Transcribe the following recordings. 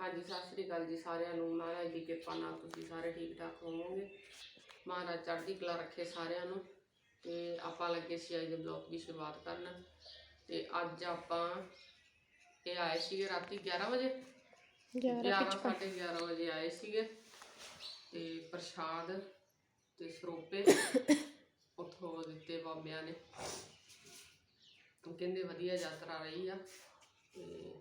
ਹਾਂਜੀ ਸਤਿ ਸ੍ਰੀ ਅਕਾਲ ਜੀ ਸਾਰਿਆਂ ਨੂੰ। ਮਹਾਰਾਜ ਦੀ ਕਿਰਪਾ ਨਾਲ ਤੁਸੀਂ ਸਾਰੇ ਠੀਕ ਠਾਕ ਹੋਵੋਗੇ। ਮਹਾਰਾਜ ਚੜ੍ਹਦੀ ਕਲਾ ਰੱਖੇ ਸਾਰਿਆਂ ਨੂੰ। ਤੇ ਆਪਾਂ ਲੱਗੇ ਸੀ ਅੱਜ ਦੇ ਬਲੌਗ ਦੀ ਸ਼ੁਰੂਆਤ ਕਰਨ। ਤੇ ਅੱਜ ਆਪਾਂ ਇਹ ਆਏ ਸੀਗੇ ਰਾਤੀ 11 ਵਜੇ? 11 ਸਾਢੇ 11 ਵਜੇ ਆਏ ਸੀਗੇ। ਤੇ ਪ੍ਰਸ਼ਾਦ ਤੇ ਸਰੋਪੇ ਉੱਥੋਂ ਦਿੱਤੇ ਬਾਬਿਆਂ ਨੇ। ਕਹਿੰਦੇ ਵਧੀਆ ਯਾਤਰਾ ਰਹੀ ਆ। ਤੇ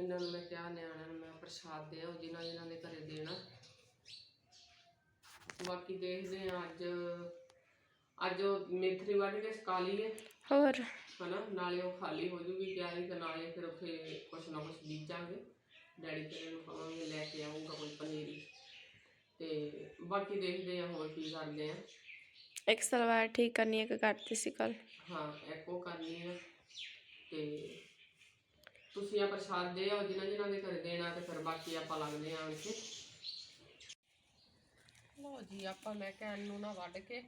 ਇਹਨਾਂ ਨੂੰ ਮੈਂ ਕਿਹਾ ਨਿਆਣਿਆਂ ਨੂੰ ਮੈਂ ਪ੍ਰਸ਼ਾਦ ਦਿਓ ਜਿਨ੍ਹਾਂ ਜਿਨ੍ਹਾਂ ਦੇ ਘਰੇ ਦੇਣਾ। ਬਾਕੀ ਦੇਖਦੇ ਆ ਅੱਜ। ਅੱਜ ਉਹ ਮੇਥਰੀ ਵੱਢ ਕੇ ਸਕਾ ਲਈਏ। ਹੋਰ? ਹਨਾ ਨਾਲੇ ਉਹ ਖਾਲੀ ਹੋ ਜੂਗੀ ਕਿਆਰੀ ਤੇ ਨਾਲੇ ਫਿਰ ਉੱਥੇ ਕੁਛ ਨਾ ਕੁਛ ਬੀਜਾਂਗੇ। ਡੈਡੀ ਤੇਰੇ ਨੂੰ ਕਹਾਂਗੇ ਲੈ ਕੇ ਆਊਗਾ ਕੋਈ ਪਨੀਰੀ। ਤੇ ਬਾਕੀ ਦੇਖਦੇ ਆ ਹੋਰ ਕੀ ਕਰਦੇ ਆ ਇੱਕ ਸਲਵਾਰ ਠੀਕ ਕਰਨੀ ਇੱਕ ਕਰਤੀ ਸੀ ਕੱਲ ਹਾਂ ਐਕੋ ਕਰਨੀ ਆ। ਤੇ ਤੁਸੀਂ ਆ ਪ੍ਰਸ਼ਾਦ ਆ ਆਓ ਜਿਨ੍ਹਾਂ ਜਿਨ੍ਹਾਂ ਦੇ ਘਰੇ ਦੇਣਾ ਤੇ ਫਿਰ ਬਾਕੀ ਆਪਾਂ ਲੱਗਦੇ ਆਂ ਇੱਥੇ ਲੋ ਜੀ, ਆਪਾਂ ਮੈਂ ਕਿਹਾ ਇਹਨੂੰ ਨਾ ਵੱਢ ਕੇ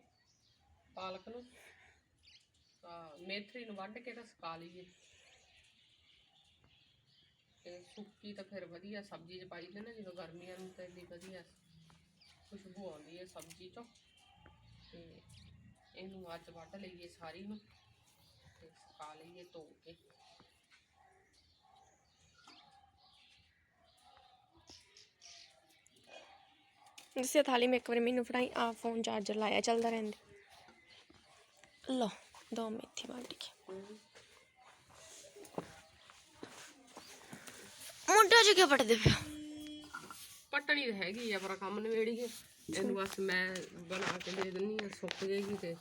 ਪਾਲਕ ਨੂੰ ਮੇਥਰੀ ਨੂੰ ਵੱਢ ਕੇ ਤਾਂ ਸੁਕਾ ਲਈਏ। ਤੇ ਸੁੱਕੀ ਤਾਂ ਫਿਰ ਵਧੀਆ ਸਬਜ਼ੀ 'ਚ ਪਾਈ ਦੇ ਨਾ, ਜਦੋਂ ਗਰਮੀਆਂ ਨੂੰ ਤਾਂ ਇੰਨੀ ਵਧੀਆ ਖੁਸ਼ਬੂ ਆਉਂਦੀ ਹੈ ਸਬਜ਼ੀ 'ਚੋਂ। ਤੇ ਇਹਨੂੰ ਅੱਜ ਵੱਢ ਲਈਏ ਸਾਰੀ ਨੂੰ ਤੇ ਸੁਕਾ ਲਈਏ ਧੋ ਕੇ। ਇਸੇ ਥਾਲੀ ਮੈਂ ਇੱਕ ਵਾਰ ਮੈਨੂੰ ਫੜਾਈ ਆ ਫੋਨ ਚਾਰਜਰ ਲਾਇਆ ਚੱਲਦਾ ਰਹਿੰਦਾ। ਲੋ ਦੋ ਮੇਥੀ ਵੱਢ ਕੇ ਮੁੰਡਾ ਜੀ ਪੜਦੇ ਪਿਆ ਪਟਣੀ ਤਾਂ ਹੈਗੀ ਆ ਪਰ ਕੰਮ ਨਵੇੜੀਏ ਇਹਨੂੰ ਬਸ ਮੈਂ ਬਣਾ ਕੇ ਦੇ ਦਿੰਨੀ ਆ ਸੁੱਕ ਜਾਏਗੀ ਤੇ।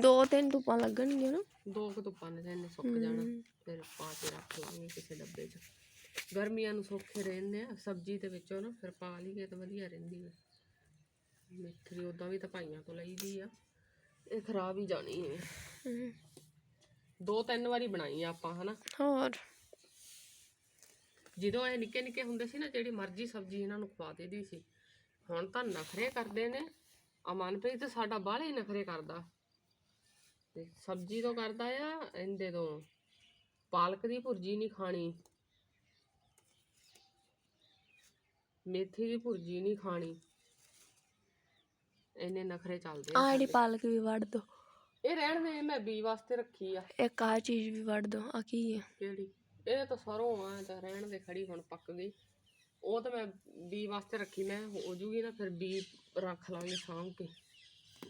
ਦੋ ਤਿੰਨ ਧੁੱਪਾਂ ਲੱਗਣਗੀਆਂ ਨਾ। ਦੋ ਕੁ ਧੁੱਪਾਂ ਨੇ ਤਾਂ ਇਹਨੇ ਸੁੱਕ ਜਾਣਾ। ਫਿਰ ਪਾ ਕੇ ਰੱਖ ਲਾਂਗੇ ਕਿਸੇ ਡੱਬੇ 'ਚ। ਗਰਮੀਆਂ ਨੂੰ ਸੌਖੇ ਰਹਿੰਦੇ ਆ ਸਬਜ਼ੀ ਦੇ ਵਿੱਚੋਂ ਨਾ ਫਿਰ ਪਾ ਲਈਏ ਤਾਂ ਵਧੀਆ ਰਹਿੰਦੀ ਹੈ ਮੇਥਰੀ ਉਦਾਂ ਵੀ ਤਾਂ ਭਾਈਆਂ ਤੋਂ ਲਈਦੀ ਆ ਇਹ ਖਰਾਬ ਹੀ ਜਾਣੀ ਹੈ। ਦੋ ਤਿੰਨ ਵਾਰੀ ਬਣਾਈ ਆ ਆਪਾਂ ਹਨਾ। ਹੋਰ? ਜਦੋਂ ਇਹ ਨਿੱਕੇ ਨਿੱਕੇ ਹੁੰਦੇ ਸੀ ਨਾ ਜਿਹੜੀ ਮਰਜ਼ੀ ਸਬਜ਼ੀ ਇਹਨਾਂ ਨੂੰ ਖਵਾ ਦੇਦੀ ਸੀ ਹੁਣ ਤਾਂ ਨਖਰੇ ਕਰਦੇ ਨੇ। ਅਮਨਪ੍ਰੀਤ ਤਾਂ ਸਾਡਾ ਬਾਹਲੇ ਹੀ ਨਖਰੇ ਕਰਦਾ। ਤੇ ਸਬਜ਼ੀ ਤੋਂ ਕਰਦਾ ਆ ਇਹਦੇ ਤੋਂ। ਪਾਲਕ ਦੀ ਭੁਰਜੀ ਨਹੀਂ ਖਾਣੀ। ਮੇਥੀ ਦੀ ਭੁਰਜੀ ਨਹੀਂ ਖਾਣੀ। ਇੰਨੇ ਨਖਰੇ ਚੱਲਦੇ ਆ ਆਹ ਜਿਹੜੀ ਪਾਲਕ ਵੀ ਵੱਢ ਦੋ। ਇਹ ਰਹਿਣ ਦੇ ਮੈਂ ਬੀ ਵਾਸਤੇ ਰੱਖੀ ਆ। ਇੱਕ ਆਹ ਚੀਜ਼ ਵੀ ਵੱਢ ਦੋ ਆ ਕੀ ਹੈ ਕਿਹੜੀ? ਇਹ ਤਾਂ ਸਰੋਂ ਆ ਇਹ ਤਾਂ ਰਹਿਣ ਦੇ ਖੜੀ ਹੁਣ ਪੱਕ ਗਈ। ਉਹ ਤਾਂ ਮੈਂ ਬੀ ਵਾਸਤੇ ਰੱਖੀ ਮੈਂ ਹੋ ਜੂਗੀ ਨਾ ਫਿਰ ਬੀ ਰੱਖ ਲਾਂਗੇ ਸਾਂਭ ਕੇ।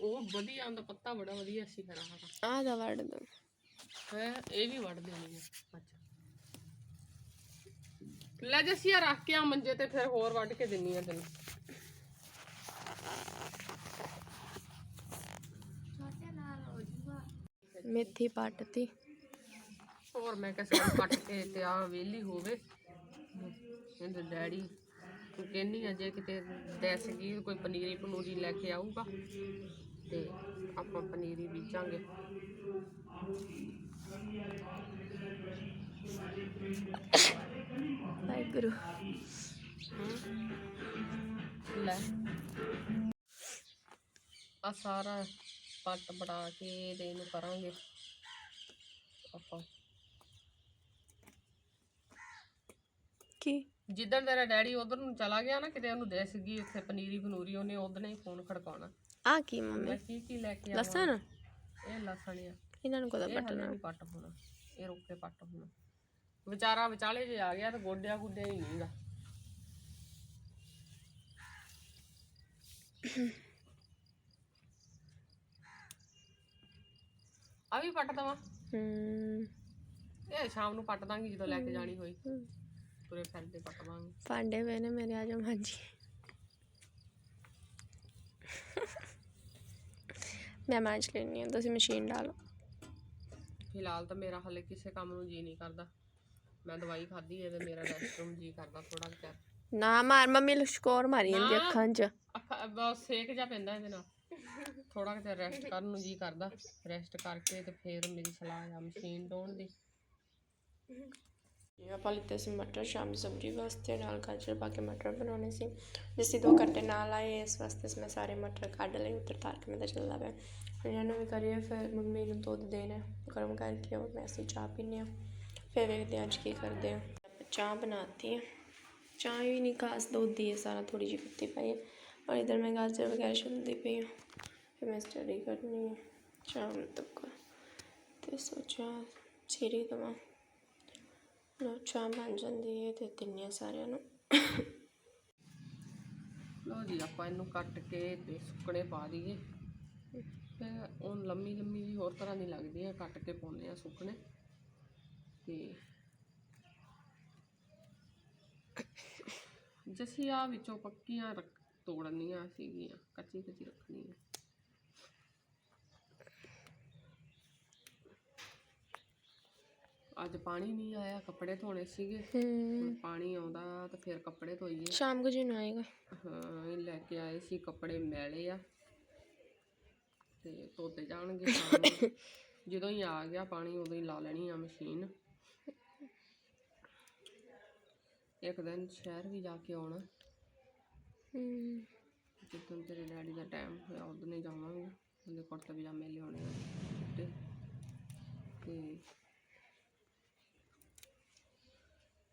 ਉਹ ਵਧੀਆ ਹੁੰਦਾ ਪੱਤਾ ਬੜਾ ਵਧੀਆ ਸੀ ਫਿਰ ਆਹ ਆਹ ਦਾ ਵੱਢ ਦੋ। ਹੈ ਇਹ ਵੀ ਵੱਢ ਦੇਣੀ ਆ ਅੱਛਾ। ਲੈ ਜੱਸੀਆ ਰੱਖ ਕੇ ਆ ਮੰਜੇ ਤੇ ਫਿਰ ਹੋਰ ਵੱਢ ਕੇ ਦਿੰਨੀ ਆ ਤੈਨੂੰ। ਮੇਥੀ ਪੱਟਤੀ। ਹੋਰ ਮੈਂ ਕਿਹਾ ਸਾਰੀ ਕੱਟ ਕੇ ਤੇ ਆ ਵਿਹਲੀ ਹੋਵੇ। ਕਹਿੰਦੇ ਡੈਡੀ ਤੂੰ ਕਹਿੰਨੀ ਆ ਜੇ ਕਿਤੇ ਦੱਸ ਗਈ ਕੋਈ ਪਨੀਰੀ ਪਨੂਰੀ ਲੈ ਕੇ ਆਊਗਾ ਤੇ ਆਪਾਂ ਪਨੀਰੀ ਬੀਜਾਂਗੇ। ਵਾਹਿਗੁਰੂ। ਲੈ। ਆ ਸਾਰਾ ਪੱਟ ਬੜਾ ਕੇ ਤੇ ਇਹਨੂੰ ਕਰਾਂਗੇ। ਆਪਾਂ। ਕੀ? ਜਿੱਦਣ ਤੇਰਾ ਡੈਡੀ ਉਧਰ ਨੂੰ ਚਲਾ ਗਿਆ ਨਾ ਕਿਤੇ ਉਹਨੂੰ ਦਿਸ ਗਈ ਉੱਥੇ ਪਨੀਰੀ ਪਨੂਰੀ ਉਹਨੇ ਉਦੋਂ ਹੀ ਫੋਨ ਖੜਕਾਉਣਾ। ਆ ਕੀ ਮੰਮੀ? ਮੈਂ ਕੀ ਕੀ ਲੈ ਕੇ ਆਵਾਂ? ਲਸਣ? ਇਹ ਲਸਣ ਆ। ਇਹਨਾਂ ਨੂੰ ਕਦਾ ਇਹ ਪੱਟ ਹੋਣਾ। ਇਹ ਰੁੱਕ ਪੱਟ ਹੋਣਾ। ਵਿਚਾਰਾ ਵਿਚਾਲੇ ਜੇ ਆ ਗਿਆ ਤੇ ਗੋਡਿਆ ਗੁੱਡਿਆ ਹੀ ਨਹੀਂਗਾ ਆ ਵੀ ਪੱਟ ਦਵਾਂ? ਹੂੰ। ਇਹ ਸ਼ਾਮ ਨੂੰ ਪੱਟ ਦਾਂਗੀ ਜਦੋਂ ਲੈ ਕੇ ਜਾਣੀ ਹੋਈ। ਤੁਰੇ ਫਿਰਦੇ ਪੱਟ ਦਾਂਗੇ। ਭਾਂਡੇ ਵੇ ਨੇ ਮੇਰੇ ਆ ਜਾ ਮਾਂਜੀ ਮੈਂ ਮਾਂਜ ਲੈਣੀ ਆ ਤੁਸੀਂ ਮਸ਼ੀਨ ਡਾਲੋ ਫਿਲਹਾਲ ਤਾਂ ਮੇਰਾ ਹਲੇ ਕਿਸੇ ਕੰਮ ਨੂੰ ਜੀ ਨਹੀਂ ਕਰਦਾ। ਮੈਂ ਦਵਾਈ ਖਾਧੀ ਹੈ ਤੇ ਮੇਰਾ ਰੈਸਟ ਨੂੰ ਜੀ ਕਰਦਾ ਥੋੜਾ ਜਿਹਾ। ਨਾ ਮਾਰ ਮੰਮੀ ਲਸ਼ਕੋਰ ਮਾਰੀ ਜਾਂਦੀ ਨਾ। ਅੱਖਾਂ 'ਚ। ਅੱਖਾਂ ਬਸ ਸੇਕ ਜਾ ਪੈਂਦਾ ਇਹਦੇ ਨਾਲ। ਥੋੜਾ ਜਿਹਾ ਰੈਸਟ ਕਰਨ ਨੂੰ ਜੀ ਕਰਦਾ। ਰੈਸਟ ਕਰਕੇ ਤੇ ਫਿਰ ਮੇਰੀ ਸਲਾਹ ਆ ਮਸ਼ੀਨ ਡਾਉਣ ਦੀ। ਇਹ ਆਪਾਂ ਲਿੱਤੇ ਸੀ ਮਟਰ ਸ਼ਾਮ ਸਬਜ਼ੀ ਵਾਸਤੇ ਨਾਲ ਗਾਜਰ ਪਾ ਕੇ ਮਟਰ ਬਣਾਉਣੇ ਸੀ। ਜਿਸੀ ਦੋ ਘੰਟੇ ਨਾਲ ਆਏ ਇਸ ਵਾਸਤੇ ਮੈਂ ਸਾਰੇ ਮਟਰ ਕੱਢ ਲਏ ਉੱਤਰ ਤਾਰ ਕੇ ਮੈਂ ਤਾਂ ਚੱਲਦਾ ਪਿਆ। ਇਹਨਾਂ ਨੂੰ ਵੀ ਕਰੀਏ ਫਿਰ ਮੰਮੀ ਨੂੰ ਦੁੱਧ ਦੇਣਾ ਗਰਮ ਕਰਕੇ ਔਰ ਮੈਂ ਅਸੀਂ ਚਾਹ ਪੀਂਦੇ ਹਾਂ। ਫਿਰ ਵੇਖਦੇ ਹਾਂ ਅੱਜ ਕੀ ਕਰਦੇ ਹਾਂ। ਚਾਹ ਬਣਾਤੀ ਹੈ ਚਾਹ ਵੀ ਨਹੀਂ ਖਾਸ ਦੁੱਧ ਦੀ ਹੈ ਸਾਰਾ ਥੋੜੀ ਜਿਹੀ ਪੱਤੀ ਪਾਈ ਹੈ और इधर मैं गाजर वगैरह छुलती पी हूँ फिर मैं स्टडी करनी है शाम तक तो सोचा सीरी देव ਲੋ ਚਾਹ ਬਣ ਜਾਂਦੀ ਹੈ ਤੇ ਤਿੰਨੇ ਸਾਰਿਆਂ ਨੂੰ। ਲੋ ਜੀ, ਆਪਾਂ ਇਹਨੂੰ ਕੱਟ ਕੇ ਤੇ ਸੁੱਕਣੇ ਪਾ ਦਈਏ। ਫਿਰ ਉਹ ਲੰਮੀ ਲੰਮੀ ਹੋਰ ਤਰ੍ਹਾਂ ਦੀ ਲੱਗਦੀ ਹੈ ਕੱਟ ਕੇ ਪਾਉਂਦੇ ਆ ਸੁੱਕਣੇ। ਤੇ ਜਸੀ ਆ ਵਿੱਚੋਂ ਪੱਕੀਆਂ ਤੋੜਨੀਆਂ ਸੀਗੀਆਂ ਕੱਚੀ ਕੱਚੀ ਰੱਖਣੀ ਹੈ ਅੱਜ ਪਾਣੀ ਨਹੀਂ ਆਇਆ ਕੱਪੜੇ ਧੋਣੇ ਸੀਗੇ। ਹੁਣ ਪਾਣੀ ਆਉਂਦਾ ਤਾਂ ਫਿਰ ਕੱਪੜੇ ਧੋਈਏ। ਸ਼ਾਮ ਕੋ ਜਿਨ ਆਏਗਾ। ਹਾਂ ਇਹ ਲੈ ਕੇ ਆਏ ਸੀ ਕੱਪੜੇ ਮੈਲੇ ਆ। ਤੇ ਧੋਤੇ ਜਾਣਗੇ ਨੂੰ। ਜਦੋਂ ਹੀ ਆ ਗਿਆ ਪਾਣੀ ਉਦੋਂ ਹੀ ਲਾ ਲੈਣੀ ਆ ਮਸ਼ੀਨ। ਇੱਕ ਦਿਨ ਸ਼ਹਿਰ ਵੀ ਜਾ ਕੇ ਆਉਣਾ। ਹਮ ਜਿੱਦਣ ਤੇਰੇ ਡੈਡੀ ਦਾ ਟਾਈਮ ਹੋਇਆ ਉਦੋਂ ਹੀ ਜਾਵਾਂਗੇ। ਉਹਦੇ ਕੁੜਤੇ ਪਜਾਮੇ ਲਿਆਉਣੇ ਆ ਤੇ ਤੇ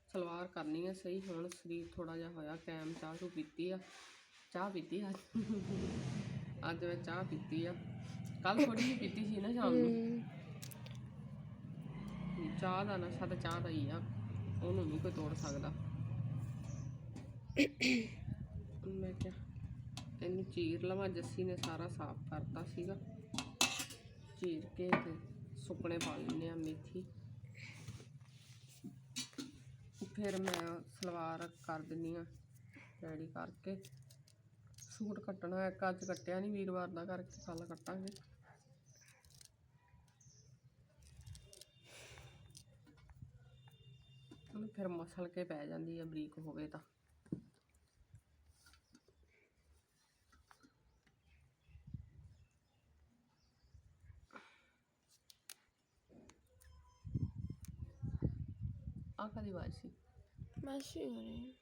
ਸਲਵਾਰ ਕਰਨੀ ਆ ਸਹੀ ਹੁਣ ਸਰੀਰ ਥੋੜਾ ਜਿਹਾ ਹੋਇਆ ਕੈਮ ਚਾਹ ਚੂ ਪੀਤੀ ਆ। ਚਾਹ ਪੀਤੀ ਆ? ਅੱਜ ਮੈਂ ਚਾਹ ਪੀਤੀ ਆ। ਕੱਲ ਥੋੜੀ ਜਿਹੀ ਪੀਤੀ ਸੀ ਨਾ ਸ਼ਾਮ ਨੂੰ। ਚਾਹ ਦਾ ਨਸ਼ਾ ਤਾਂ ਚਾਹ ਦਾ ਹੀ ਆ ਉਹਨੂੰ ਨਹੀਂ ਕੋਈ ਤੋੜ ਸਕਦਾ। ਮੈਂ ਕਿਹਾ, ਇਹਨੂੰ ਚੀਰ ਲਵਾਂ, ਜੱਸੀ ਨੇ ਸਾਰਾ ਸਾਫ਼ ਕਰਤਾ ਸੀਗਾ। ਚੀਰ ਕੇ ਤੇ ਸੁੱਕਣੇ ਪਾ ਲੈਂਦੇ ਆ ਮੇਥੀ। ਫਿਰ ਮੈਂ ਸਲਵਾਰ ਕਰ ਦਿੰਨੀ ਆ ਰੈਡੀ ਕਰਕੇ। ਸੂਟ ਕੱਟਣਾ ਇੱਕ, ਅੱਜ ਕੱਟਿਆ ਨਹੀਂ ਵੀਰਵਾਰ ਦਾ ਕਰਕੇ ਕੱਲ ਕੱਟਾਂਗੇ। ਫਿਰ ਮਸਲ ਕੇ ਪੈ ਜਾਂਦੀ ਆ, ਬਰੀਕ ਹੋਵੇ ਤਾਂ। ਆ ਕਦੀ ਆਵਾਜ਼ ਸੀ। ਬਸ ਹੀ ਹੋ ਰਹੀ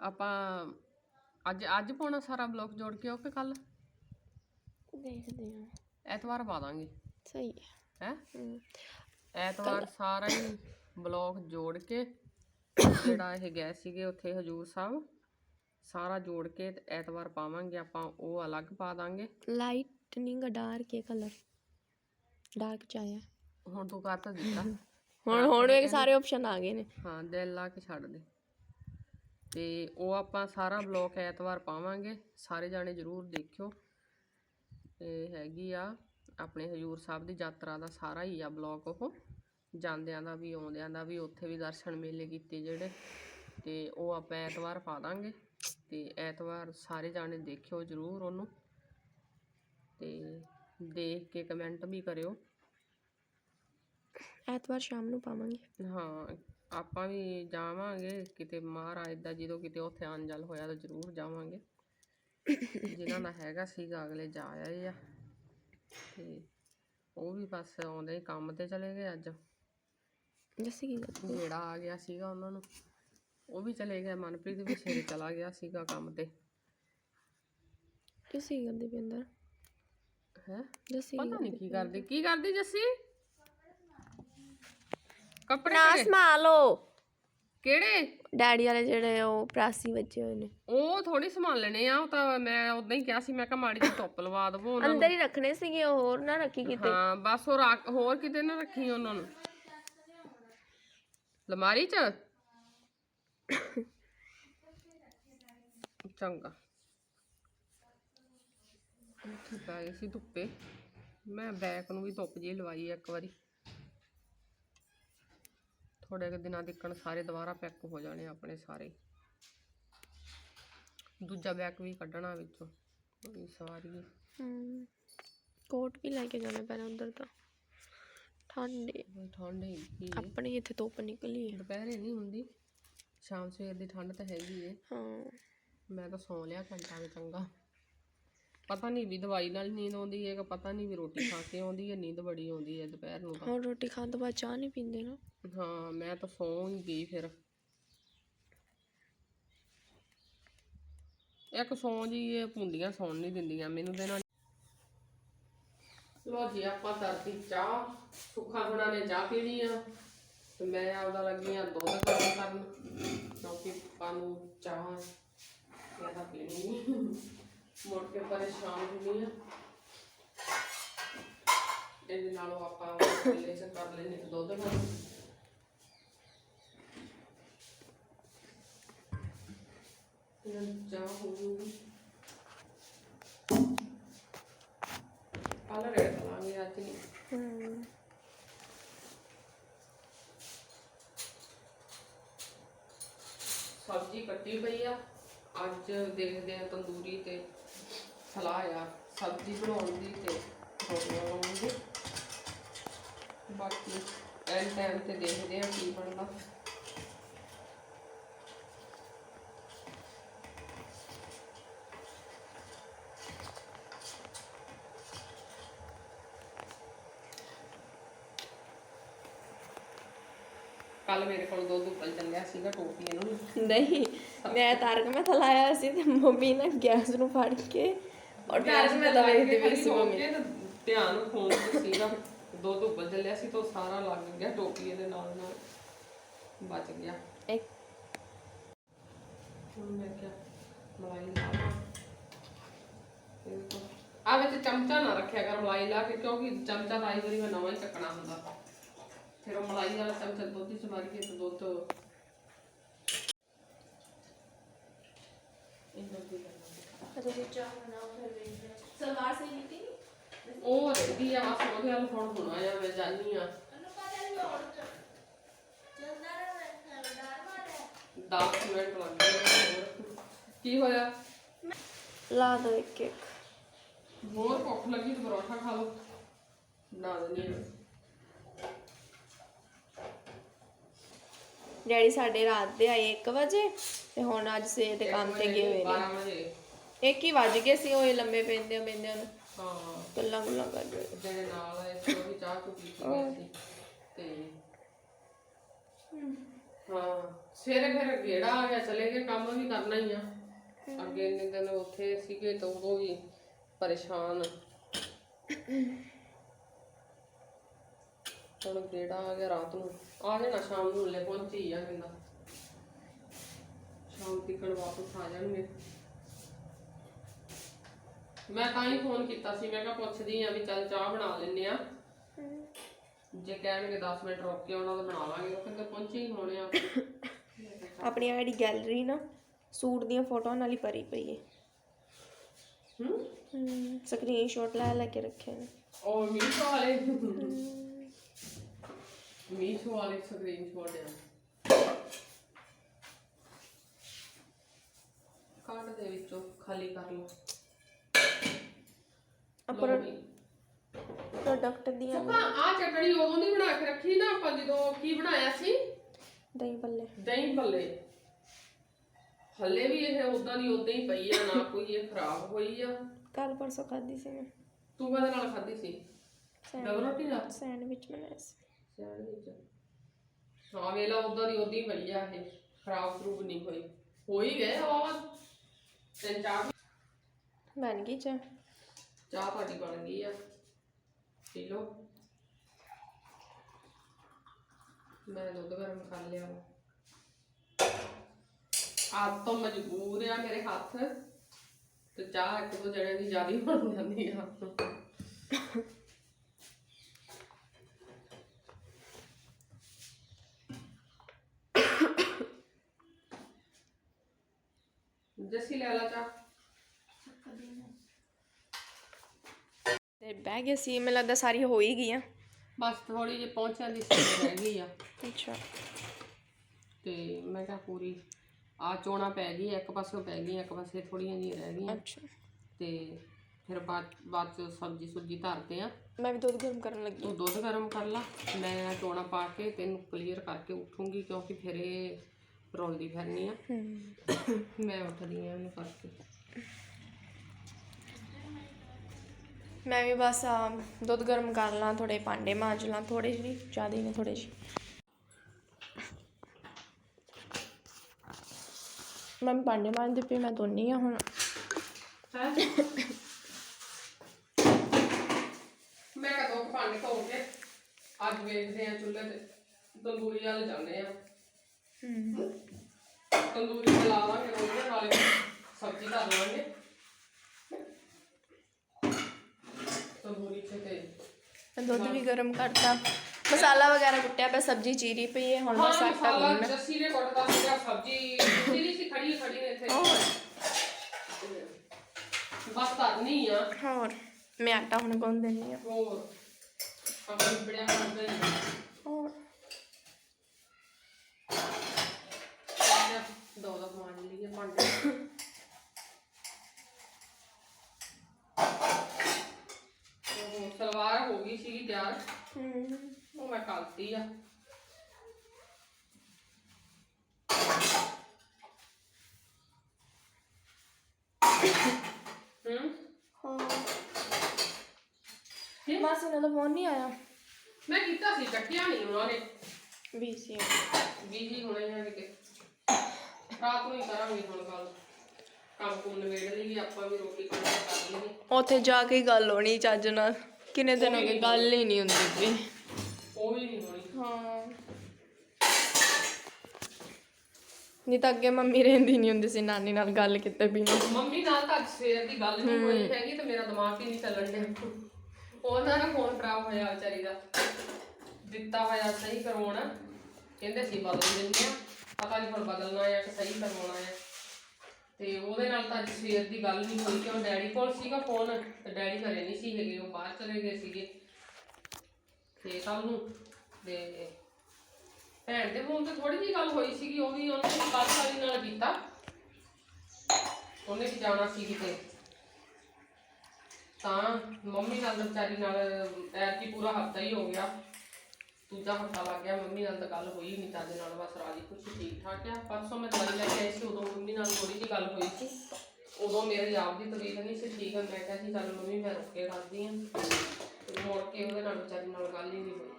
ਆਪਾਂ ਅੱਜ ਅੱਜ ਪਾਉਣਾ ਸਾਰਾ ਬਲੌਕ ਜੋੜ ਕੇ ਉਹ ਕਿ ਕੱਲ? ਦੇਖਦੇ ਹਾਂ। ਐਤਵਾਰ ਪਾ ਦਾਂਗੇ। ਸਹੀ ਹੈ। ਹੈ? ਹਮ, ਐਤਵਾਰ ਸਾਰਾ ਹੀ ਬਲੌਕ ਜੋੜ ਕੇ ਜਿਹੜਾ ਇਹ ਗਏ ਸੀਗੇ ਉੱਥੇ ਹਜੂਰ ਸਾਹਿਬ। ਸਾਰਾ ਜੋੜ ਕੇ ਤੇ ਐਤਵਾਰ ਪਾਵਾਂਗੇ ਆਪਾਂ ਉਹ ਅਲੱਗ ਪਾ ਦਾਂਗੇ। ਲਾਈਟਨਿੰਗ ਡਾਰਕ ਹੈ ਕਲਰ ਡਾਰਕ ਚ ਆਇਆ। ਹੁਣ ਤੂੰ ਕਰ ਤਾਂ ਦਿੱਤਾ। ਹੁਣ ਹੁਣ ਵੇਖ ਸਾਰੇ ਆਪਸ਼ਨ ਆ ਗਏ ਨੇ। ਹਾਂ ਦਿਲ ਲਾ ਕੇ ਛੱਡ ਦੇ। ਤੇ ਉਹ ਆਪਾਂ ਸਾਰਾ ਬਲੌਕ ਐਤਵਾਰ ਪਾਵਾਂਗੇ। ਸਾਰੇ ਜਾਣੇ ਜਰੂਰ ਦੇਖਿਓ। ਇਹ ਹੈਗੀ ਆ ਆਪਣੇ ਹਜੂਰ ਸਾਹਿਬ ਦੀ ਯਾਤਰਾ ਦਾ ਸਾਰਾ ਹੀ ਆ ਬਲੌਕ ਉਹ। ਜਾਂਦਿਆਂ ਦਾ ਵੀ ਆਉਂਦਿਆਂ ਦਾ ਵੀ ਉੱਥੇ ਵੀ ਦਰਸ਼ਨ ਮੇਲੇ ਕੀਤੇ ਜਿਹੜੇ। ਤੇ ਉਹ ਆਪਾਂ ਐਤਵਾਰ ਪਾ ਦਾਂਗੇ। ਤੇ ਐਤਵਾਰ ਸਾਰੇ ਜਾਣੇ ਦੇਖਿਓ ਜਰੂਰ ਉਹਨੂੰ ਤੇ ਦੇਖ ਕੇ ਕਮੈਂਟ ਵੀ ਕਰਿਓ। ਐਤਵਾਰ ਸ਼ਾਮ ਨੂੰ ਪਾਵਾਂਗੇ। ਹਾਂ ਆਪਾਂ ਵੀ ਜਾਵਾਂਗੇ ਕਿਤੇ ਮਹਾਰਾਜ ਦਾ ਜਦੋਂ ਕਿਤੇ ਉੱਥੇ ਅੰਜਲ ਹੋਇਆ ਤਾਂ ਜ਼ਰੂਰ ਜਾਵਾਂਗੇ। ਜਿਨ੍ਹਾਂ ਦਾ ਹੈਗਾ ਸੀਗਾ ਅਗਲੇ ਜਾ ਆਏ ਆ। ਤੇ ਉਹ ਵੀ ਬਸ ਆਉਂਦੇ ਹੀ ਕੰਮ ਤੇ ਚਲੇ ਗਏ ਅੱਜ। ਜੱਸੀ ਕੀ ਜਿਹੜਾ ਆ ਗਿਆ ਸੀਗਾ ਉਹਨਾਂ ਨੂੰ। ਉਹ ਵੀ ਚਲੇ ਗਏ ਮਨਪ੍ਰੀਤ ਵੀ ਸਵੇਰੇ ਚਲਾ ਗਿਆ ਸੀਗਾ ਕੰਮ ਤੇ। ਕੀ ਕਰਦੀ ਪਈ ਅੰਦਰ? ਹੈ? ਜੱਸੀ ਪਤਾ ਨਹੀਂ ਕੀ ਕਰਦੀ ਕੀ ਕਰਦੀ ਜੱਸੀ? ਕੱਪੜੇ ਨਾ ਕਿਹੜੇ? ਸੰਭਾਲੋ ਕਿਹੜੇ? ਡੈਡੀ ਵਾਲੇ ਜਿਹੜੇ ਉਹ ਪ੍ਰਾਸੀ ਵੱਜੇ ਹੋਏ ਨੇ। ਉਹ ਥੋੜੀ ਸੰਭਾਲ ਲੈਣੇ ਆ ਉਹ ਤਾਂ ਮੈਂ ਉਦਾਂ ਹੀ ਕਿਹਾ ਸੀ ਮੈਂ ਕਿਹਾ ਮਾੜੀ ਜਿਹੀ ਧੁੱਪ ਲਵਾ ਦਵੋ ਉਹਨਾਂ ਨੂੰ ਅੰਦਰ ਹੀ ਰੱਖਣੇ ਸੀਗੇ ਉਹ ਹੋਰ ਨਾ ਰੱਖੀ ਕਿਤੇ। ਹਾਂ ਬਸ ਉਹ ਰੱਖ ਹੋਰ ਕਿਤੇ ਨਾ ਰੱਖੀ ਉਹਨਾਂ ਨੂੰ। ਲਮਾਰੀ 'ਚ? ਚੰਗਾ। ਉੱਥੇ ਪੈ ਗਈ ਸੀ ਧੁੱਪੇ। ਮੈਂ ਬੈਕ ਨੂੰ ਵੀ ਧੁੱਪ ਜੀ ਲਵਾਈ ਇੱਕ ਵਾਰੀ। ਥੋੜੇ ਕੁ ਦਿਨਾਂ ਤੱਕਣ ਸਾਰੇ ਦੁਬਾਰਾ ਪੈਕ ਹੋ ਜਾਣੇ ਆਪਣੇ ਸਾਰੇ। ਦੂਜਾ ਬੈਕ ਵੀ ਕੱਢਣਾ ਵਿੱਚੋਂ। ਵੀ ਸਵਾਰੀ ਹਮ। ਕੋਟ ਵੀ ਲੈ ਕੇ ਜਾਣਾ ਪੈਣਾ ਉਧਰ ਤਾਂ। ਠੰਡ। ਠੰਡ ਆਪਣੇ ਇੱਥੇ ਧੁੱਪ ਨਿਕਲੀ ਹੈ ਦੁਪਹਿਰੇ ਨਹੀਂ ਹੁੰਦੀ। ਸ਼ਾਮ ਸਵੇਰ ਦੀ ਠੰਡ ਤਾਂ ਹੈਗੀ ਏ। ਹਾਂ। ਮੈਂ ਤਾਂ ਸੌ ਲਿਆ ਘੰਟਾ ਵੀ ਚੰਗਾ। ਪਤਾ ਨਹੀਂ ਵੀ ਦਵਾਈ ਨਾਲ ਨੀਂਦ ਆਉਂਦੀ ਹੈ ਕਿ ਪਤਾ ਨਹੀਂ ਵੀ ਰੋਟੀ ਖਾ ਕੇ ਆਉਂਦੀ ਹੈ ਨੀਂਦ ਬੜੀ ਆਉਂਦੀ ਹੈ ਦੁਪਹਿਰ ਨੂੰ ਤਾਂ। ਹੋਰ ਰੋਟੀ ਖਾਣ ਤੋਂ ਬਾਅਦ ਚਾਹ ਨਹੀਂ ਪੀਂਦੇ ਨਾ? ਹਾਂ ਮੈਂ ਤਾਂ ਸੌ ਹੀ ਗਈ ਫਿਰ। ਇੱਕ ਸੌਂ ਜੀ ਇਹ ਪੁੰਡੀਆਂ ਸੌਣ ਨਹੀਂ ਦਿੰਦੀਆਂ ਮੈਨੂੰ ਤੇ ਨਾਲ ਲੋ ਜੀ ਆਪਾਂ ਤਰਤੀ ਚਾਹ। ਸੁੱਖਾ ਗੁਣਾ ਨੇ ਚਾਹ ਪੀਣੀ ਆ। ਤੇ ਮੈਂ ਆਪਦਾ ਲੱਗੀ ਆ ਦੁੱਧ ਗਰਮ ਕਰਨ, ਕਿਉਂਕਿ ਪਾ ਨੂੰ ਚਾਹ ਜ਼ਿਆਦਾ ਪੀਣੀ ਮੁੜ ਕੇ ਪਰੇਸ਼ਾਨ ਹੁੰਦੀ ਆ। ਇਹਦੇ ਨਾਲੋਂ ਆਪਾਂ ਥੱਲੇ ਚ ਕਰ ਲੈਣੇ ਦੁੱਧ ਗਰਮ। ਚਾਹ ਹੋ ਜੂਗੀ ਕੱਲ ਰੇਟ ਲਾਂਗੇ, ਅੱਜ ਨਹੀਂ। ਹਮ ਸਬਜ਼ੀ ਕੱਟੀ ਪਈ ਆ। ਅੱਜ ਦੇਖਦੇ ਆ ਤੰਦੂਰੀ ਤੇ ਸਲਾਹ ਆ, ਸਬਜ਼ੀ ਬਣਾਉਣ ਦੀ ਤੇ ਰੋਟੀਆਂ ਬਣਾਉਣ ਦੀ। ਬਾਕੀ ਐਨ ਟਾਈਮ ਤੇ ਦੇਖਦੇ ਆ ਕੀ ਬਣਦਾ। ਕੱਲ ਮੇਰੇ ਕੋਲ ਦੁੱਧ ਉੱਪਰ ਚੱਲਿਆ ਸੀਗਾ ਟੋਪੀ ਇਹਨੂੰ ਨਹੀਂ ਮੈਂ ਤਾਰਕ ਮੈਂ ਲਾਇਆ ਸੀ ਤੇ ਮੰਮੀ ਨੇ ਗੈਸ ਨੂੰ ਫੜ ਕੇ ਔਰ ਤਾਰਕ ਮੈਂ ਤਾਂ ਵੇਖਦੀ ਪਈ ਸੀ ਮੰਮੀ। ਧਿਆਨ ਫੋਨ ਤੇ ਸੀਗਾ। ਦੁੱਧ ਉੱਪਰ ਚੱਲਿਆ ਸੀ ਤਾਂ ਸਾਰਾ ਲੱਗ ਗਿਆ ਟੋਪੀ ਇਹਦੇ ਨਾਲ ਨਾਲ ਬਚ ਗਿਆ। ਇੱਕ ਹੁਣ ਮੈਂ ਕਿਹਾ ਮਲਾਈ। ਆ ਵਿੱਚ ਚਮਚਾ ਨਾ ਰੱਖਿਆ ਕਰ ਮਲਾਈ ਲਾ ਕੇ ਕਿਉਂਕਿ ਚਮਚਾ ਆਈ ਵਾਰੀ ਮੈਂ ਨਵਾਂ ਹੀ ਚੱਕਣਾ ਹੁੰਦਾ। ਫਿਰ ਉਹ ਮਲਾਈ ਵਾਲਾ ਚਮਚਾ ਦੁੱਧ ਚ ਮਾਰ ਕੇ ਤੇ ਦੁੱਧ ਇਹਨਾਂ ਦੀ ਕਰਨਾ। ਤੁਸੀਂ ਚਾਹ ਬਣਾਓ ਫਿਰ ਵੇਖਦੇ ਸਲਵਾਰ ਸਹੀ ਲਿੱਤੀ? ਉਹ ਰਹਿੰਦੀ ਆ ਬਸ ਉਹਦੇ ਵੱਲ ਹੁਣ ਹੁਣ ਆ ਮੈਂ ਜਾਨੀ ਆ। 10 ਮਿੰਟ ਲੱਗ ਗਏ ਹੋਰ। ਕੀ ਹੋਇਆ? ਲਾ ਦੋ ਇੱਕ ਇੱਕ ਹੋਰ ਭੁੱਖ ਲੱਗੀ ਤੇ ਪਰੌਠਾ ਖਾ ਲਓ। ਨਾ ਡੈਡੀ ਸਾਡੇ ਰਾਤ ਦੇ ਆਏ 1 ਵਜੇ ਤੇ ਹੁਣ ਅੱਜ ਸਵੇਰ ਦੇ ਕੰਮ ਤੇ ਗਏ ਹੋਏ 12 ਵਜੇ। ਨੇ ਇੱਕ ਹੀ ਵੱਜ ਗਏ ਸੀ ਉਹ ਲੰਮੇ ਪੈਂਦੇ ਪੈਂਦੇ ਨੂੰ ਹਾਂ। ਗੱਲਾਂ ਗੁੱਲਾਂ ਕਰਦੇ ਜਿਹੜੇ ਨਾਲ ਆਏ ਸੀ ਉਹ ਵੀ ਚਾਹ ਚੁ ਪੀ ਕੇ ਗਏ ਸੀ। ਤੇ ਹਾਂ ਸਵੇਰੇ ਫਿਰ ਗੇੜਾ ਆ ਗਿਆ ਚਲੇ ਗਏ ਕੰਮ ਵੀ ਕਰਨਾ ਹੀ ਆ। ਅੱਗੇ ਇੰਨੇ ਦਿਨ ਉੱਥੇ ਸੀਗੇ ਤਾਂ ਉਦੋਂ ਵੀ ਪਰੇਸ਼ਾਨ। ਹੁਣ ਗੇੜਾ ਆ ਗਿਆ ਰਾਤ ਨੂੰ। ਆ ਜਾਣਾ ਸ਼ਾਮ ਨੂੰ ਲੈ ਪਹੁੰਚੀ ਆ ਕਹਿੰਦਾ। ਸ਼ਾਮ ਤੱਕ ਵਾਪਸ ਆ ਜਾਣਗੇ। ਮੈਂ ਤਾਂ ਹੀ ਫੋਨ ਕੀਤਾ ਸੀ ਮੈਂ ਕਿਹਾ ਪੁੱਛਦੀ ਆ ਵੀ ਚੱਲ ਚਾਹ ਬਣਾ ਲੈਨੇ ਆ। ਜੇ ਕਹਿਣਗੇ 10 ਮਿੰਟ ਰੁਕ ਕੇ ਉਹਨਾਂ ਦਾ ਬਣਾ ਲਾਂਗੇ ਉਹ ਕਹਿੰਦੇ ਪਹੁੰਚੇ ਹੀ ਹੋਣੇ ਆ। ਆਪਣੀ ਆਈਡੀ ਗੈਲਰੀ ਨਾ ਸੂਟ ਦੀਆਂ ਫੋਟੋਆਂ ਨਾਲ ਹੀ ਭਰੀ ਪਈ ਹੈ? ਹੂੰ ਸਕਰੀਨਸ਼ਾਟ ਲੈ ਲੈ ਕੇ ਰੱਖੇ ਨੇ। ਉਹ ਵਾਲੇ ਮੀਸ਼ੋ ਵਾਲੇ ਸਕਰੀਨਸ਼ਾਟ ਆ। ਕਾਰਡ ਦੇ ਵਿੱਚੋਂ ਖਾਲੀ ਕਰ ਲਓ। ਆਪਣਾ ਲਓ ਵੀ। ਪ੍ਰੋਡਕਟ ਦੀਆਂ ਸੁੱਕਾ ਆ ਚਟਣੀ ਉਦੋਂ ਦੀ ਬਣਾ ਕੇ ਰੱਖੀ ਨਾ ਆਪਾਂ ਜਦੋਂ ਕੀ ਬਣਾਇਆ ਸੀ? ਦਹੀਂ ਭੱਲੇ। ਦਹੀਂ ਭੱਲੇ। ਹੱਲੇ ਵੀ ਇਹ ਉਦਾਂ ਦੀ ਉਦਾਂ ਹੀ ਪਈ ਆ ਨਾ ਕੋਈ ਇਹ ਖਰਾਬ ਹੋਈ ਆ। ਕੱਲ ਪਰਸੋਂ ਖਾਧੀ ਸੀ ਮੈਂ। ਤੂੰ ਕਦੇ ਨਾਲ ਖਾਧੀ ਸੀ? ਡਬਲ ਰੋਟੀ ਨਾਲ? ਸੈਂਡਵਿਚ ਬਣਾਇਆ ਸੀ। ਸੈਂਡਵਿਚ ਹਾਂ ਵੇਲਾ ਉਦਾਂ ਦੀ ਉਦਾਂ ਹੀ ਪਈ ਆ ਇਹ। ਖਰਾਬ ਖਰੂਬ ਨਹੀਂ ਹੋਈ। ਹੋ ਹੀ ਗਏ ਆ ਤਿੰਨ ਚਾਰ ਬਣ ਗਈ ਚਾਹ? ਚਾਹ ਤੁਹਾਡੀ ਬਣ ਗਈ ਆ। ਪੀ ਲਓ। ਮੈਂ ਦੁੱਧ ਗਰਮ ਕਰ ਲਿਆ ਵਾ। ਆਪ ਤੋਂ ਮਜਬੂਰ ਆ ਮੇਰੇ ਹੱਥ। ਤੇ ਚਾਹ ਇੱਕ ਦੋ ਜਣਿਆਂ ਦੀ ਜ਼ਿਆਦਾ ਬਣ ਜਾਂਦੀ ਆ। ਜੱਸੀ ਲੈ ਲਾ ਤੇ ਬਹਿ ਗਏ ਸੀ ਮੈਨੂੰ ਲੱਗਦਾ ਸਾਰੀ ਹੋ ਹੀ ਗਈਆਂ ਬਸ ਥੋੜੀ ਜਿਹੀ ਪਹੁੰਚਣ ਦੀ ਸੋਚ ਰਹਿ ਗਈ ਆ। ਅੱਛਾ। ਤੇ ਮੈਂ ਕਿਹਾ ਪੂਰੀ ਆ ਚੋਣਾ ਪੈ ਗਈ ਇੱਕ ਪਾਸੇ ਪੈ ਗਈ ਇੱਕ ਪਾਸੇ ਥੋੜੀਆਂ ਜਿਹੀਆਂ ਰਹਿ ਗਈਆਂ। ਅੱਛਾ। ਤੇ ਫਿਰ ਬਾਅਦ ਬਾਅਦ ਚ ਸਬਜੀ ਸੁਬਜੀ ਧਰਦੇ ਆ। ਮੈਂ ਵੀ ਦੁੱਧ ਗਰਮ ਕਰਨ ਲੱਗੀ ਤੂੰ ਦੁੱਧ ਗਰਮ ਕਰ ਲਾ ਮੈਂ ਚੋਣਾ ਪਾ ਕੇ ਤੈਨੂੰ ਕਲੀਅਰ ਕਰਕੇ ਉੱਠੂੰਗੀ ਕਿਉਂਕਿ ਫਿਰ ਇਹ ਰੋਲਦੀ ਫਿਰਨੀ ਆ। ਮੈਂ ਉੱਠਦੀ ਆ ਇਹਨੂੰ ਕਰਕੇ ਮੈਂ ਵੀ ਬਸ ਆ, ਦੁੱਧ ਗਰਮ ਕਰ ਲਾਂ ਥੋੜੇ ਭਾਂਡੇ ਮਾਂਜ ਲਾਂ ਥੋੜੇ ਜਿਹੇ ਜ਼ਿਆਦਾ ਹੀ ਨੇ ਥੋੜੇ ਜਿਹੇ। ਮੈਂ ਭਾਂਡੇ ਮਾਂਜਦੀ ਪਈ ਮੈਂ ਧੋਨੀ ਆ ਹੁਣ। ਮੈਂ ਕਿਹਾ ਦੋ ਕੁ ਭਾਂਡੇ ਧੋ ਕੇ ਅੱਜ ਵੇਖਦੇ ਆ ਚੁੱਲ੍ਹੇ ਤੇ। ਤੰਦੂਰੀ ਵੱਲ ਜਾਂਦੇ ਆ। ਤੰਦੂਰੀ ਤੇ ਲਾਵਾਂਗੇ ਉਹਦੇ ਨਾਲੇ ਸਬਜ਼ੀ ਧਰ ਲਾਂਗੇ ਤੰਦੂਰੀ ਚ ਤੇ ਦੁੱਧ ਵੀ ਗਰਮ ਕਰਤਾ ਮਸਾਲਾ ਵਗੈਰਾ ਕੁੱਟਿਆ ਪਿਆ ਸਬਜ਼ੀ ਚੀਰੀ ਪਈ ਹੈ ਹੁਣ ਬਸ ਹਾਂ ਆਟਾ ਮਸਾਲਾ ਗੁੰਨਣਾ ਜੱਸੀ ਨੇ ਕੁੱਟਦਾ ਸੀਗਾ ਸਬਜ਼ੀ ਚਿਲੀ ਸੀ ਖੜੀ ਖੜੀ ਨੇ ਇੱਥੇ ਹੋਰ ਬਸ ਧਰਨੀ ਆ ਹੋਰ ਮੈਂ ਆਟਾ ਹੁਣ ਗੁੰਨ ਦਿੰਨੀ ਆ ਹੋਰ ਆਪਣੀ ਬੜਿਆ ਕਰਦੇ ਨੇ ਹੋਰ ਦੋ ਦੋ ਮਾਂਜ ਲਈਏ ਭਾਂਡੇ ਉਹ ਸਲਵਾਰ ਹੋ ਗਈ ਸੀਗੀ ਤਿਆਰ। ਹੂੰ। ਉਹ ਮੈਂ ਕੱਲਤੀ ਆ। ਹੂੰ। ਹਾਂ? ਮਾਸੀ ਨਾਲ ਤਾਂ ਫੋਨ ਨਹੀਂ ਆਇਆ। ਮੈਂ ਕੀਤਾ ਸੀ ਚੱਕਿਆ ਨਹੀਂ ਉਹਨਾਂ ਨੇ। ਬੀਸੀ ਬੀਜੀ ਹੋਣੇ ਆ ਕਿ ਰਾਤ ਨੂੰ ਹੀ ਕਰਾਂਗੇ ਹੁਣ ਗੱਲ। ਕੰਮ ਕੁਮ ਨਵੇੜ ਲਈਏ ਆਪਾਂ ਵੀ ਰੋਟੀ ਖਾਣੀ ਕਰ ਲਈਏ। ਉੱਥੇ ਜਾ ਕੇ ਹੀ ਗੱਲ ਹੋਣੀ ਚੱਜ ਨਾਲ। ਕਿੰਨੇ ਦਿਨ ਹੋ ਗਏ ਗੱਲ ਹੀ ਨਹੀਂ ਹੁੰਦੀ ਵੀ ਉਹ ਵੀ ਨਹੀਂ ਹੋਣੀ। ਹਾਂ। ਨਹੀਂ ਤਾਂ ਅੱਗੇ ਮੰਮੀ ਰਹਿੰਦੀ ਨਹੀਂ ਹੁੰਦੀ ਸੀ ਨਾਨੀ ਨਾਲ ਗੱਲ ਕਿਤੇ ਵੀ ਨਹੀਂ ਮੰਮੀ ਨਾਲ ਤਾਂ ਅੱਜ ਸਵੇਰ ਦੀ ਗੱਲ ਨਹੀਂ ਹੋਈ ਹੈਗੀ ਤੇ ਮੇਰਾ ਦਿਮਾਗ ਹੀ ਨਹੀਂ ਚੱਲਣ ਡਿਆ। ਉਹਨਾਂ ਦਾ ਫੋਨ ਖਰਾਬ ਹੋਇਆ ਵਿਚਾਰੀ ਦਾ। ਦਿੱਤਾ ਹੋਇਆ ਸਹੀ ਕਰਵਾਉਣਾ ਕਹਿੰਦੇ ਸੀ ਬਦਲ ਦਿੰਦੇ ਆ। ਪਤਾ ਨਹੀਂ ਹੁਣ ਬਦਲਣਾ ਆ ਕਿ ਸਹੀ ਕਰਵਾਉਣਾ ਆ। ਤੇ ਉਹਦੇ ਨਾਲ ਤਾਂ ਅੱਜ ਸਵੇਰ ਦੀ ਗੱਲ ਨਹੀਂ ਹੋਈ ਕਿਉਂ? ਡੈਡੀ ਕੋਲ ਸੀਗਾ ਫੋਨ, ਤੇ ਡੈਡੀ ਘਰੇ ਨਹੀਂ ਸੀ ਹੈਗੇ, ਉਹ ਬਾਹਰ ਚਲੇ ਗਏ ਸੀਗੇ। ਤੇ ਕੱਲ ਨੂੰ ਤੇ ਭੈਣ ਦੇ ਫੋਨ ਤੇ ਥੋੜੀ ਜਿਹੀ ਗੱਲ ਹੋਈ ਸੀਗੀ, ਉਹ ਵੀ ਉਹਨੇ ਕੱਲ ਵਾਲੀ ਨਾਲ ਕੀਤਾ। ਉਹਨੇ ਵੀ ਜਾਣਾ ਸੀ ਕਿਤੇ। ਤਾਂ ਮੰਮੀ ਨਾਲ, ਵਿਚਾਰੀ ਨਾਲ ਐਰਕੀ ਪੂਰਾ ਹਫਤਾ ਹੀ ਹੋ ਗਿਆ। ਦੂਜਾ ਹਫਤਾ ਲੱਗ ਗਿਆ ਮੰਮੀ ਨਾਲ ਤਾਂ ਗੱਲ ਹੋਈ ਨਹੀਂ ਚੱਜ ਨਾਲ ਬਸ ਰਾਜੀ ਖੁਸ਼ੀ ਠੀਕ ਠਾਕ ਆ। ਪਰਸੋਂ ਮੈਂ ਦਵਾਈ ਲੈ ਕੇ ਆਈ ਸੀ ਉਦੋਂ ਮੰਮੀ ਨਾਲ ਥੋੜੀ ਜਿਹੀ ਗੱਲ ਹੋਈ ਸੀ। ਉਦੋਂ ਮੇਰੀ ਆਪ ਦੀ ਤਬੀਅਤ ਨਹੀਂ ਸੀ ਠੀਕ ਮੈਂ ਕਿਹਾ ਸੀ ਚੱਲ ਮੰਮੀ ਮੈਂ ਰੁੱਕ ਕੇ ਆ। ਤੇ ਮੁੜ ਕੇ ਉਹਦੇ ਨਾਲ ਵਿਚਾਰੀ ਨਾਲ ਗੱਲ ਹੀ ਨਹੀਂ ਹੋਈ।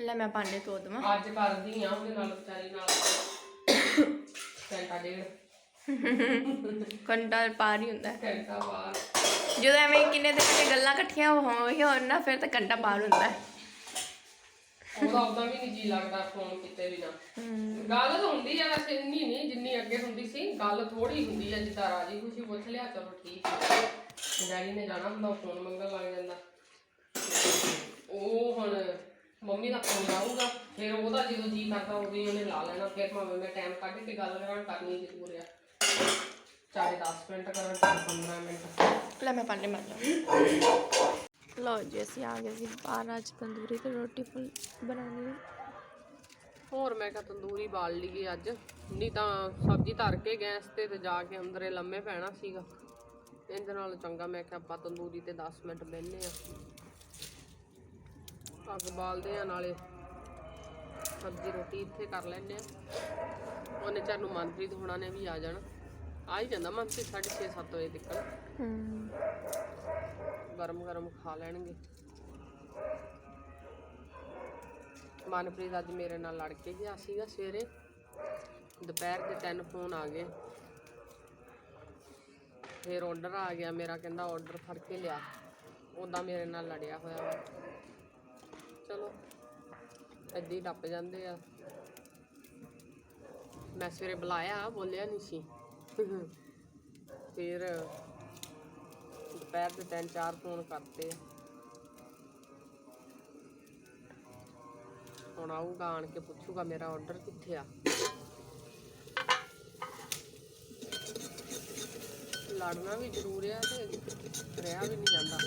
ਲੈ ਮੈਂ ਭਾਂਡੇ ਧੋ ਦੇਵਾਂ। ਅੱਜ ਕਰਦੀ ਆ ਉਹਦੇ ਨਾਲ ਵਿਚਾਰੀ ਨਾਲ। ਘੰਟਾ ਡੇਢ। ਘੰਟਾ ਪਾਰ ਹੀ ਹੁੰਦਾ। ਘੰਟਾ ਬਾਅਦ ਜਦੋਂ ਐਵੇਂ ਕਿੰਨੇ ਦਿਨ ਦੀਆਂ ਗੱਲਾਂ ਇਕੱਠੀਆਂ ਹੋਈ ਹੋਣ ਨਾ ਫਿਰ ਤਾਂ ਘੰਟਾ ਪਾਰ ਹੁੰਦਾ ਹੈ। ਉਹਦਾ ਉਦਾਂ ਵੀ ਨਹੀਂ ਜੀ ਲੱਗਦਾ ਫੋਨ ਕੀਤੇ ਬਿਨਾ। ਗੱਲ ਤਾਂ ਹੁੰਦੀ ਆ ਵੈਸੇ ਇੰਨੀ ਨਹੀਂ ਜਿੰਨੀ ਅੱਗੇ ਹੁੰਦੀ ਸੀ ਗੱਲ ਥੋੜੀ ਹੁੰਦੀ ਆ ਜਿੱਦਾਂ ਰਾਜੀ ਖੁਸ਼ੀ ਪੁੱਛ ਲਿਆ ਚਲੋ ਠੀਕ ਆ। ਡੈਡੀ ਨੇ ਜਾਣਾ ਹੁੰਦਾ ਫੋਨ ਮੰਗਣ ਲੱਗ ਜਾਂਦਾ। ਉਹ ਹੁਣ ਮੰਮੀ ਦਾ ਫੋਨ ਆਊਗਾ ਫਿਰ ਉਹਦਾ ਜਦੋਂ ਜੀ ਕਰਦਾ ਉਹਨੇ ਲਾ ਲੈਣਾ। ਫਿਰ ਭਾਵੇਂ ਮੈਂ ਟਾਈਮ ਕੱਢ ਕੇ ਗੱਲ ਕਰਾਂ ਕਰਨੀ ਜ਼ਰੂਰ ਆ। ਚਾਹੇ 10 ਮਿੰਟ ਕਰਾਂ ਚਾਹੇ 15 ਮਿੰਟ। ਲੈ ਮੈਂ ਭਾਂਡੇ ਮਾਂਜਾਂ ਲਓ ਜੀ ਅਸੀਂ ਆ ਗਏ ਸੀ ਬਾਹਰ ਅੱਜ ਤੰਦੂਰੀ ਤੇ ਰੋਟੀ ਫੁੱਲ ਬਣਾਉਣੀ ਹੋਰ ਮੈਂ ਕਿਹਾ ਤੰਦੂਰੀ ਬਾਲ ਲਈਏ ਅੱਜ। ਨਹੀਂ ਤਾਂ ਸਬਜ਼ੀ ਧਰ ਕੇ ਗੈਸ ਤੇ ਤੇ ਜਾ ਕੇ ਅੰਦਰੇ ਲੰਮੇ ਪੈਣਾ ਸੀਗਾ। ਇਹਦੇ ਨਾਲ ਚੰਗਾ ਮੈਂ ਕਿਹਾ ਆਪਾਂ ਤੰਦੂਰੀ ਤੇ 10 ਮਿੰਟ ਬਹਿਨੇ ਆ ਅੱਗ ਬਾਲਦੇ ਆ ਨਾਲੇ। ਸਬਜ਼ੀ ਰੋਟੀ ਇੱਥੇ ਕਰ ਲੈਨੇ ਆ ਉਹਨੇ ਚਾਰ ਨੂੰ ਮਨਪ੍ਰੀਤ ਹੋਣਾ ਨੇ ਵੀ ਆ ਜਾਣਾ। ਆ ਹੀ ਜਾਂਦਾ ਮਨਪ੍ਰੀਤ 6:30 7 ਵਜੇ ਤੱਕ ਹੂੰ। ਗਰਮ ਗਰਮ ਖਾ ਲੈਣਗੇ। ਮਨਪ੍ਰੀਤ ਅੱਜ ਮੇਰੇ ਨਾਲ ਲੜ ਕੇ ਗਿਆ ਸੀਗਾ ਸਵੇਰੇ। ਦੁਪਹਿਰ ਦੇ ਤਿੰਨ ਫੋਨ ਆ ਗਏ। ਫਿਰ ਆਰਡਰ ਆ ਗਿਆ ਮੇਰਾ ਕਹਿੰਦਾ ਆਰਡਰ ਫੜ ਕੇ ਲਿਆ। ਉਦਾਂ ਮੇਰੇ ਨਾਲ ਲੜਿਆ ਹੋਇਆ ਵਾ। ਚਲੋ ਹੀ ਟੱਪ ਜਾਂਦੇ ਆ। ਮੈਂ ਸਵੇਰੇ ਬੁਲਾਇਆ ਬੋਲਿਆ ਨਹੀਂ ਸੀ। ਫਿਰ ਦੁਪਹਿਰ ਦੇ ਤਿੰਨ ਚਾਰ ਫੋਨ ਕਰਤੇ। ਹੁਣ ਆਊਗਾ, ਆਣ ਕੇ ਪੁੱਛੂਗਾ ਮੇਰਾ ਆਰਡਰ ਕਿੱਥੇ ਆ। ਲੜਨਾ ਵੀ ਜ਼ਰੂਰ ਆ ਤੇ ਰਿਹਾ ਵੀ ਨਹੀਂ ਜਾਂਦਾ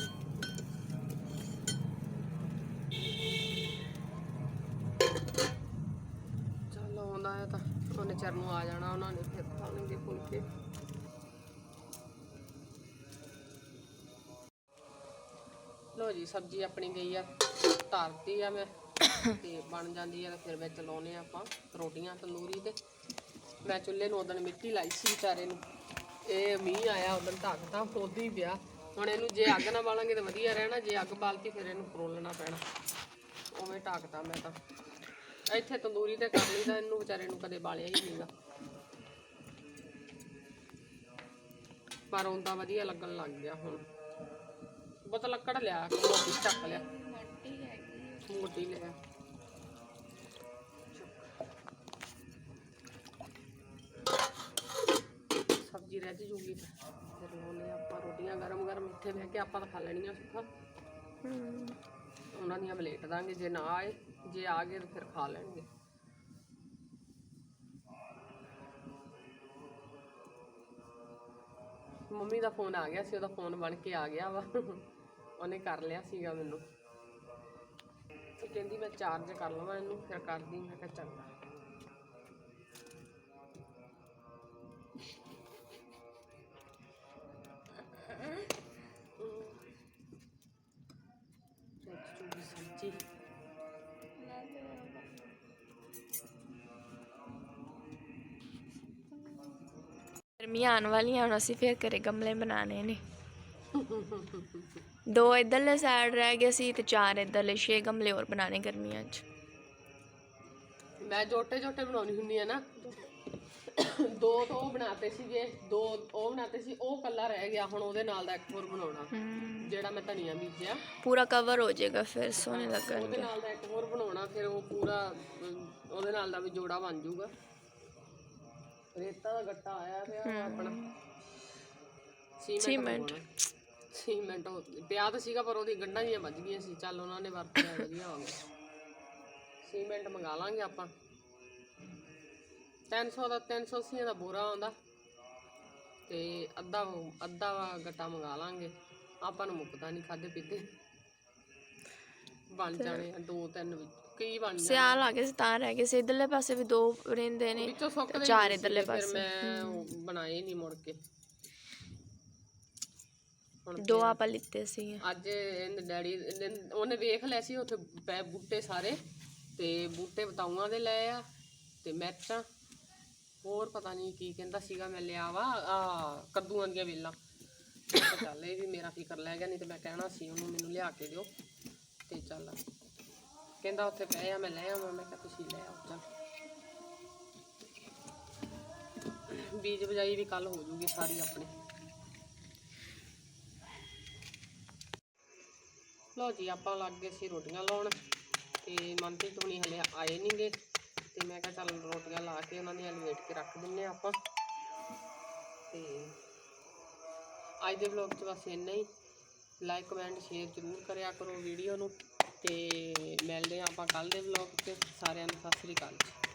ਚੱਲ ਆਉਂਦਾ ਆ ਤਾਂ ਉਹਨੇ ਨੂੰ ਆ ਜਾਣਾ ਉਹਨਾਂ ਨੇ, ਫਿਰ ਖਾਣਗੇ ਫੁਲਕੇ ਲੋ ਜੀ, ਸਬਜ਼ੀ ਆਪਣੀ ਗਈ ਆ, ਧਰਤੀ ਆ ਮੈਂ, ਤੇ ਬਣ ਜਾਂਦੀ ਆ ਤਾਂ ਫਿਰ ਵਿੱਚ ਲਾਉਨੇ ਆ ਆਪਾਂ ਰੋਟੀਆਂ ਤੰਦੂਰੀ ਤੇ। ਮੈਂ ਚੁੱਲ੍ਹੇ ਨੂੰ ਉਦੋਂ ਮਿੱਟੀ ਲਾਈ ਸੀ ਵਿਚਾਰੇ ਨੂੰ, ਇਹ ਮੀਂਹ ਆਇਆ ਉਦੋਂ ਢੱਕ ਤਾਂ ਫੋਦੀ ਪਿਆ। ਹੁਣ ਇਹਨੂੰ ਜੇ ਅੱਗ ਨਾ ਬਾਲਾਂਗੇ ਤਾਂ ਵਧੀਆ ਰਹਿਣਾ, ਜੇ ਅੱਗ ਬਾਲਤੀ ਫਿਰ ਇਹਨੂੰ ਪਰੋਲਣਾ ਪੈਣਾ। ਉਵੇਂ ਢੱਕਦਾ ਮੈਂ ਤਾਂ। ਇੱਥੇ ਤੰਦੂਰੀ ਤੇ ਕਰ ਲਈਦਾ ਇਹਨੂੰ ਵਿਚਾਰੇ ਨੂੰ ਕਦੇ ਬਾਲਿਆ ਹੀ ਨਹੀਂਗਾ। ਪਰ ਉਹਦਾ ਵਧੀਆ ਲੱਗਣ ਲੱਗ ਗਿਆ ਹੁਣ। ਬਹੁਤ ਲੱਕੜ ਲਿਆ ਮੋਟੀ ਚੱਕ ਲਿਆ। ਮੋਟੀ ਹੈਗੀ ਮੋਟੀ ਲਿਆ। ਸਬਜ਼ੀ ਰਹਿ ਜੂਗੀ ਫਿਰ ਉਹਨੇ ਆਪਾਂ ਰੋਟੀਆਂ ਗਰਮ ਗਰਮ ਇੱਥੇ ਬਹਿ ਕੇ ਆਪਾਂ ਤਾਂ ਖਾ ਲੈਣੀਆਂ ਸੁੱਖਾ। ਹੂੰ। ਉਹਨਾਂ ਦੀਆਂ ਮਲੇਟ ਦਾਂਗੇ, ਜੇ ਨਾ ਆਏ, ਜੇ ਆ ਗਏ ਤਾਂ ਫਿਰ ਖਾ ਲੈਣਗੇ। ਮੰਮੀ ਦਾ ਫੋਨ ਆ ਗਿਆ ਸੀ, ਉਹਦਾ ਫੋਨ ਬਣ ਕੇ ਆ ਗਿਆ ਵਾ। ਉਹਨੇ ਕਰ ਲਿਆ ਸੀਗਾ ਮੈਨੂੰ। ਤੇ ਕਹਿੰਦੀ ਮੈਂ ਚਾਰਜ ਕਰ ਲਵਾਂ ਇਹਨੂੰ, ਫਿਰ ਕਰਦੀ, ਮੈਂ ਕਿਹਾ ਚੰਗਾ। ਗਰਮੀਆਂ ਆਉਣ ਵਾਲੀਆਂ ਹੁਣ ਅਸੀਂ ਫਿਰ ਘਰੇ ਗਮਲੇ ਬਣਾਣੇ ਨੇ। ਦੋ ਇਧਰਲੇ ਸਾਈਡ ਰਹਿ ਗਏ ਸੀ ਤੇ ਚਾਰ ਇਧਰਲੇ ਛੇ ਗਮਲੇ ਹੋਰ ਬਣਾਣੇ ਗਰਮੀਆਂ 'ਚ। ਮੈਂ ਜੋਟੇ ਜੋਟੇ ਬਣਾਉਣੀ ਹੁੰਦੀ ਆ ਨਾ। ਦੋ ਤਾਂ ਉਹ ਬਣਾਤੇ ਸੀਗੇ ਦੋ ਉਹ ਬਣਾਤੇ ਸੀ ਉਹ ਕੱਲਾ ਰਹਿ ਗਿਆ ਹੁਣ ਉਹਦੇ ਨਾਲ ਦਾ ਇੱਕ ਹੋਰ ਬਣਾਉਣਾ। ਜਿਹੜਾ ਮੈਂ ਧਨੀਆ ਬੀਜਿਆ। ਪੂਰਾ ਕਵਰ ਹੋ ਜਾਏਗਾ ਫਿਰ ਸੋਹਣੇ ਉਹਦੇ ਲੱਗਣਗੇ ਨਾਲ ਦਾ ਇੱਕ ਹੋਰ ਬਣਾਉਣਾ ਫਿਰ ਉਹ ਪੂਰਾ ਅਮ, ਉਹਦੇ ਨਾਲ ਦਾ ਵੀ ਜੋੜਾ ਬਣ ਜਾਊਗਾ। ਰੇਤਾ ਦਾ ਗੱਟਾ ਆਇਆ ਪਿਆ ਵਾ ਆਪਣਾ। Cement cement. ਉਹ- ਪਿਆ ਤਾਂ ਸੀਗਾ ਪਰ ਉਹਦੀ ਗੰਢਾਂ ਜੀਆਂ ਵੱਜ ਗਈਆਂ ਸੀ। ਚੱਲ ਉਹਨਾਂ ਨੇ ਵਰਤ ਲਿਆ ਵਧੀਆ ਹੋ ਗਿਆ। ਸੀਮੈਂਟ ਮੰਗਾ ਲਾਂਗੇ ਆਪਾਂ। 300 ਦਾ 380 ਦਾ ਬੋਰਾ ਆਉਂਦਾ। ਤੇ ਅੱਧਾ ਅੱਧਾ ਵਾ ਗੱਟਾ ਮੰਗਾ ਲਾਂਗੇ। ਆਪਾਂ ਨੂੰ ਮੁੱਕਦਾ ਨਹੀਂ ਖਾਦੇ ਪੀਤੇ। ਬਣ ਜਾਣੇ ਆ ਦੋ ਤਿੰਨ ਵਿੱਚ ਕਈ ਬਣ ਜਾਣੇ ਸਿਆਲ ਆ ਗਏ ਸੀ ਤਾਂ ਰਹਿ ਗਏ ਸੀ। ਇਧਰਲੇ ਪਾਸੇ ਵੀ ਦੋ ਰਹਿੰਦੇ ਨੇ ਵਿੱਚੋਂ ਚਾਰ ਇੱਧਰਲੇ ਫਿਰ ਪਾਸੇ। ਮੈਂ ਉਹ ਬਣਾਏ ਨਹੀਂ ਮੁੜ ਕੇ। ਹੁਣ ਦੋ ਆਪਾਂ ਲਿੱਤੇ ਸੀ ਅੱਜ ਇਹਨੇ ਡੈਡੀ ਨੇ- ਉਹਨੇ ਵੇਖ ਲਿਆ ਸੀ ਉੱਥੇ ਪੈ ਬੂਟੇ ਸਾਰੇ ਤੇ ਬੂਟੇ ਬਤਾਊਆਂ ਦੇ ਲਏ ਆ ਤੇ ਮਿਰਚਾਂ। ਹੋਰ ਪਤਾ ਨਹੀਂ ਕੀ ਕਹਿੰਦਾ ਸੀਗਾ ਮੈਂ ਲਿਆ ਵਾ ਆ ਕੱਦੂਆਂ ਦੀਆਂ ਵੇਲਾਂ। ਚੱਲ ਇਹ ਵੀ ਮੇਰਾ ਫਿਕਰ ਲੈ ਗਿਆ, ਨਹੀਂ ਤੇ ਮੈਂ ਕਹਿਣਾ ਸੀ ਉਹਨੂੰ, ਮੈਨੂੰ ਲਿਆ ਕੇ ਦਿਓ ਤੇ ਚੱਲ। ਕਹਿੰਦਾ ਉੱਥੇ ਪਏ ਆ, ਮੈਂ ਲੈ ਆਵਾਂ, ਮੈਂ ਕਿਹਾ ਤੁਸੀਂ ਲੈ ਆਓ, ਚੱਲ। ਬੀਜ ਬਜਾਈ ਵੀ ਕੱਲ ਹੋ ਜੂਗੀ ਸਾਰੀ ਆਪਣੀ। ਲਓ ਜੀ, ਆਪਾਂ ਲੱਗ ਗਏ ਸੀ ਰੋਟੀਆਂ ਲਾਉਣ ਤੇ ਮਨਪ੍ਰੀਤ ਹੁਣੀ ਹਲੇ ਆਏ ਨਹੀਂਗੇ ਤੇ ਮੈਂ ਕਿਹਾ ਚੱਲ ਰੋਟੀਆਂ ਲਾ ਕੇ ਉਹਨਾਂ ਦੀਆਂ ਲਵੇਟ ਕੇ ਰੱਖ ਦਿੰਨੇ ਆ ਆਪਾਂ। ਤੇ ਅੱਜ ਦੇ ਵਲੌਗ 'ਚ ਬਸ ਇੰਨਾ ਹੀ। ਲਾਈਕ ਕਮੈਂਟ ਸ਼ੇਅਰ ਜ਼ਰੂਰ ਕਰਿਆ ਕਰੋ ਵੀਡੀਓ ਨੂੰ ਤੇ ਮਿਲਦੇ ਹਾਂ ਆਪਾਂ ਕੱਲ ਦੇ ਵਲੌਗ 'ਚ। ਸਾਰਿਆਂ ਨੂੰ ਸਤਿ ਸ੍ਰੀ ਅਕਾਲ ਜੀ।